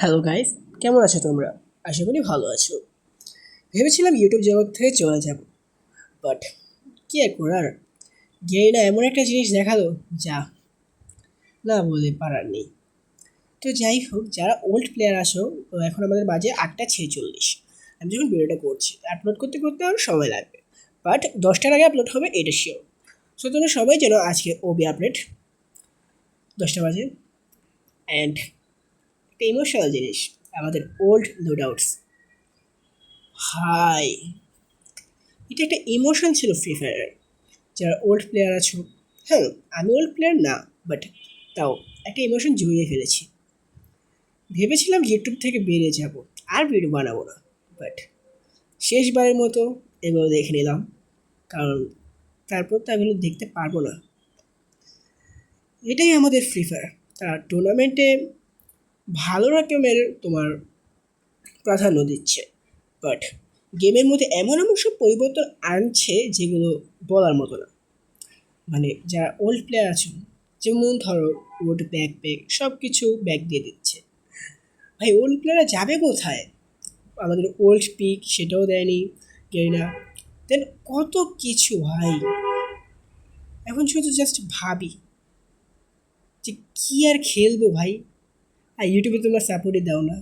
Hello guys কেমন আছো তোমরা? আশা করি ভালো আছো। ভেবেছিলাম ইউটিউব জগৎ থেকে চলে যাব বাট কী আর করার? গেরিনা এমন একটা জিনিস দেখাল যা না বলে পারার নেই। তো যাই হোক, যারা ওল্ড প্লেয়ার আসো তো এখন আমাদের বাজে আটটা ছেচল্লিশ। আমি যখন ভিডিওটা করছি আপলোড করতে করতে আরও সময় লাগবে বাট দশটার আগে আপলোড হবে, এটা শিওর সো তোমরা সবাই যেন আজকে ওবি আপডেট দশটা বাজে। অ্যান্ড ইমোশনাল জিনিস, আমাদের ওল্ড লোড ডাউটস হাই এটা একটা ইমোশন ছিল ফ্রি ফায়ারের যারা ওল্ড প্লেয়ার আছো হ্যাঁ আমি ওল্ড প্লেয়ার না বাট তাও একটা ইমোশন জুড়িয়ে ফেলেছি। ভেবেছিলাম ইউটিউব থেকে বেরিয়ে যাব, আর ভিডিও বানাবো না বাট শেষবারের মতো এগুলো দেখে নিলাম, কারণ তারপর তো আমি দেখতে পারব না। এটাই আমাদের ফ্রি ফায়ার তারা টুর্নামেন্টে ভালো রকমের তোমার প্রাধান্য দিচ্ছে। বাট গেমের মধ্যে এমন এমন সব পরিবর্তন আনছে যেগুলো বলার মতো না। মানে যারা ওল্ড প্লেয়ার আছো যেমন ধরো ওল্ড ব্যাক প্যাক সব কিছু ব্যাক দিয়ে দিচ্ছে। ভাই ওল্ড প্লেয়াররা যাবে কোথায়? আমাদের ওল্ড পিক সেটাও দেয়নি গেরিনা দেন কত কিছু ভাই। এখন শুধু জাস্ট ভাবি যে কী আর খেলব ভাই? আর ইউটিউবে তোমরা সাপোর্টই দাও না।